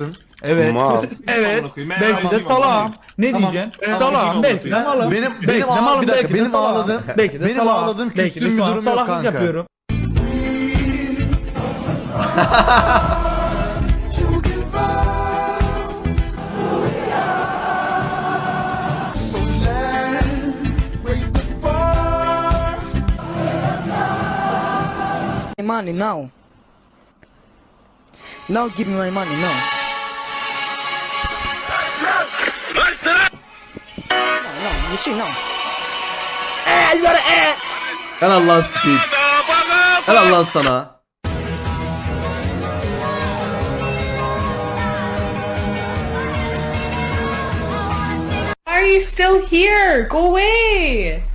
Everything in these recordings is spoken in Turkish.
mısın? Evet. Mal. Evet. Belki de salağım. Ne Tamam. diyeceksin? Ben Salağım. Belki de malım. Benim Belki benim de ağ- malım. belki de benim salağım. ağladığım Belki de benim salağım. ağladığım Belki de şu an durum yok salaklık kanka. yapıyorum. money now. Now give me my money now. No, no, you see now. Helal lan Speed. Helal lan sana. Why are you still here? Go away!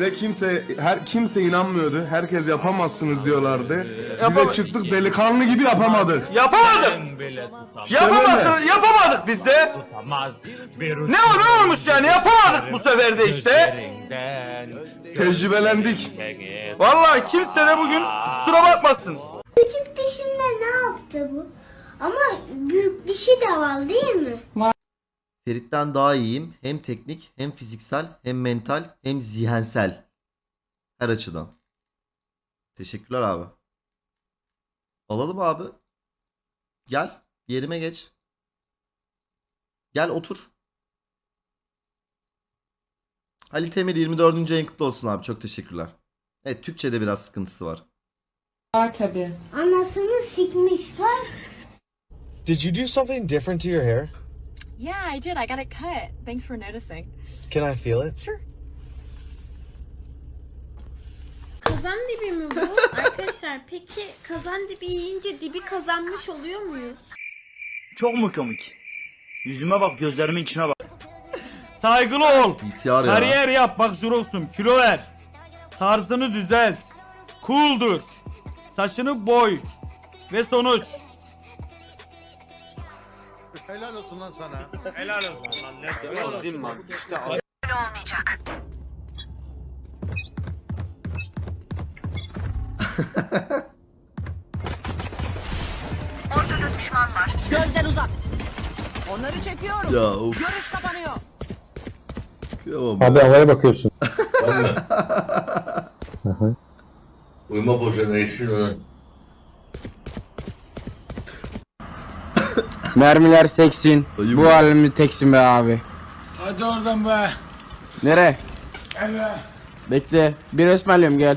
Bize kimse her kimse inanmıyordu. Herkes yapamazsınuz diyorlardı. Bize çıktık delikanlı gibi yapamadık. Yapamadık. Yapamadık. Yapamadık biz de. Ne o ne olmuş yani yapamadık bu sefer de işte. Tecrübelendik. Vallahi kimse de bugün kusura bakmasın. Küçük dişimle ne yaptı bu? Ama büyük dişi de var değil mi? Ferit'ten daha iyiyim. Hem teknik, hem fiziksel, hem mental, hem zihensel. Her açıdan. Teşekkürler abi. Alalım abi. Gel. Yerime geç. Gel otur. Halit Emir 24. ayın kutlu olsun abi. Çok teşekkürler. Evet Türkçe'de biraz sıkıntısı var. Var tabii. Anasını sikmişler. Did you do something different to your hair? Yeah, I did. I got it cut. Thanks for noticing. Can I feel it? Sure. Kazan dibi mi bu? Arkadaşlar peki kazan dibi yiyince dibi kazanmış oluyor muyuz? Çok mu komik? Yüzüme bak, gözlerimin içine bak. Saygılı ol. İhtiyar ya. Kariyer yap bak Juros'um kilo ver. Tarzını düzelt. Cool dur. Saçını boy. Ve sonuç. Helal olsun lan sana. Helal olsun lan. Gözden uzak. Onları çekiyorum. Ya of. Görüş kapanıyor. Kıyamam. Abi havaya bakıyorsun. Uyuma boşuna işin ona. Mermiler seksin. Dayı Bu mı? halimde teksin be abi. Hadi oradan be. Nere? Bekle. Bir ısmarlıyorum gel.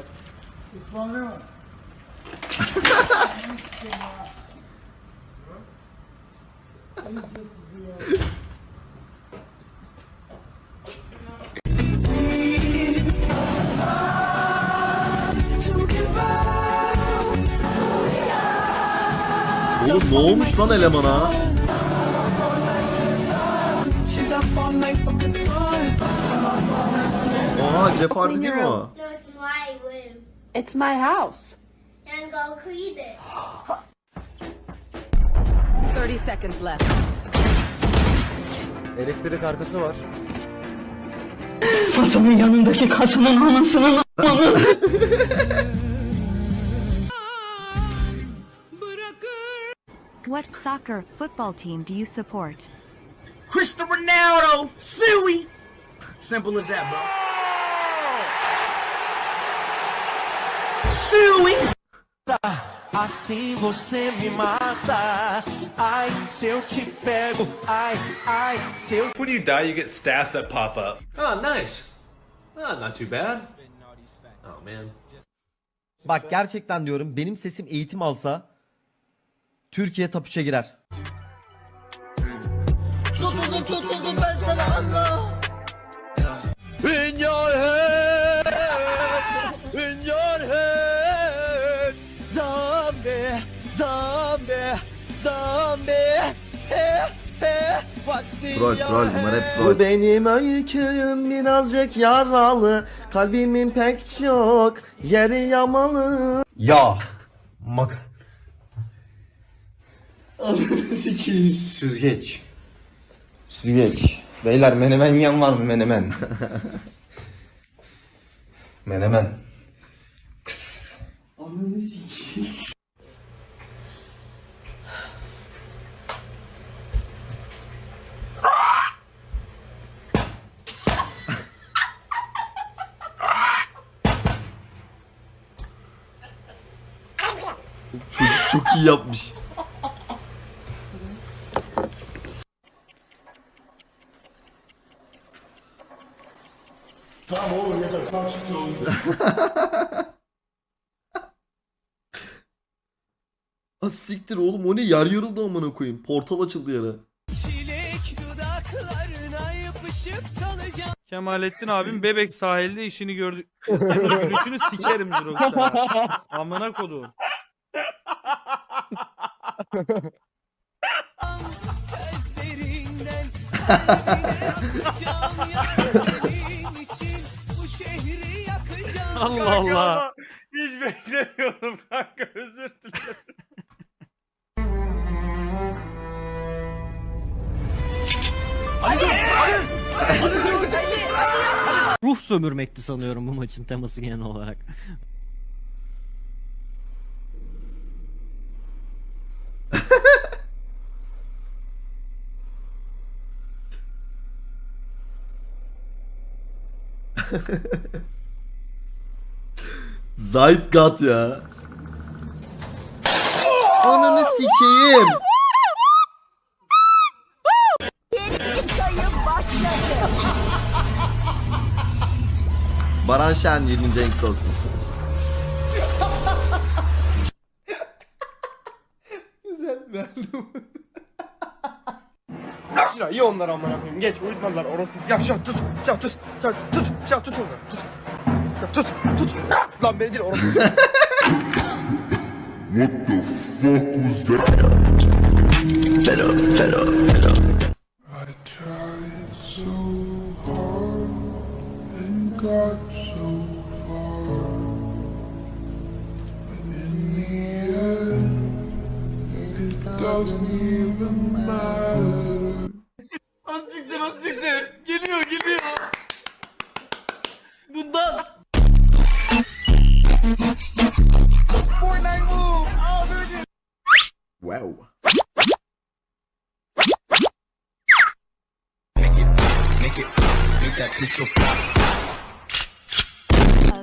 Oğlum ne olmuş lan elemana? Oha Jeff Hardy mi o? No, it's my room. It's my house. Then go clean it. 30 seconds left. Elektrik arkası var. Kasımın yanındaki kasımın anasının What soccer football team do you support? Cristiano Ronaldo, Suey. Simple as that, bro. Assim você me mata. Ai, se eu te pego. Ai, ai, se eu. When you die, you get stats that pop up. Oh, nice. Oh, not too bad. Oh, man. Bak gerçekten diyorum benim sesim eğitim alsa Türkiye 3'e girer. Tutuldum tutuldum ben sana Allah. In Troll, troll, bunlar hep troll. Bu benim öyküm birazcık yaralı, kalbimin pek çok yeri yamalı. Ya. Mak. Süzgeç. Süzgeç. Beyler menemen yiyen var mı menemen? menemen. Kıs. Çocuk çok iyi yapmış. Tamam oğlum yeter. Kalk çıktı oğlum. Ha siktir oğlum o ne yer yarıldı amına koyayım. Portal açıldı yere. Kemalettin abim Bebek sahilde işini gördü. Senin gülüşünü sikerim Jirox'a. Amına kodum. Allah Allah. Hiç beklemiyordum kanka özür dilerim. Ruh sömürmekti sanıyorum bu maçın teması genel olarak. Zeitgat ya. Ananı sikeyim. Baran Şen 20. renkli olsun. Güzel beğendim. Şuna iyi onlar amına koyayım. Geç uyutmadılar orası. Ya şu tut. Şu tut. Şu tut. Şu tut onları. Tut. Ya tut. Tut. Lan beni değil orası. Asiktir asiktir. Geliyor geliyor. Bundan. Fortnite move. Aa böyle. Wow.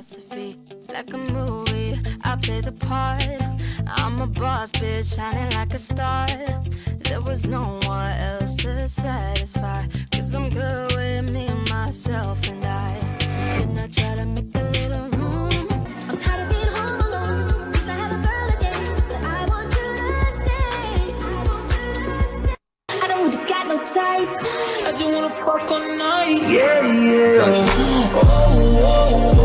philosophy like a movie. I play the part. I'm a boss bitch, shining like a star. There was no one else to satisfy. Cause I'm good with me, myself, and I. And I try to make a little room. I'm tired of being home alone. Used to have a girl again, but I want you to stay. I want you to stay. I don't really got no tights. I just wanna fuck all night. Güzel. Oh, oh, oh.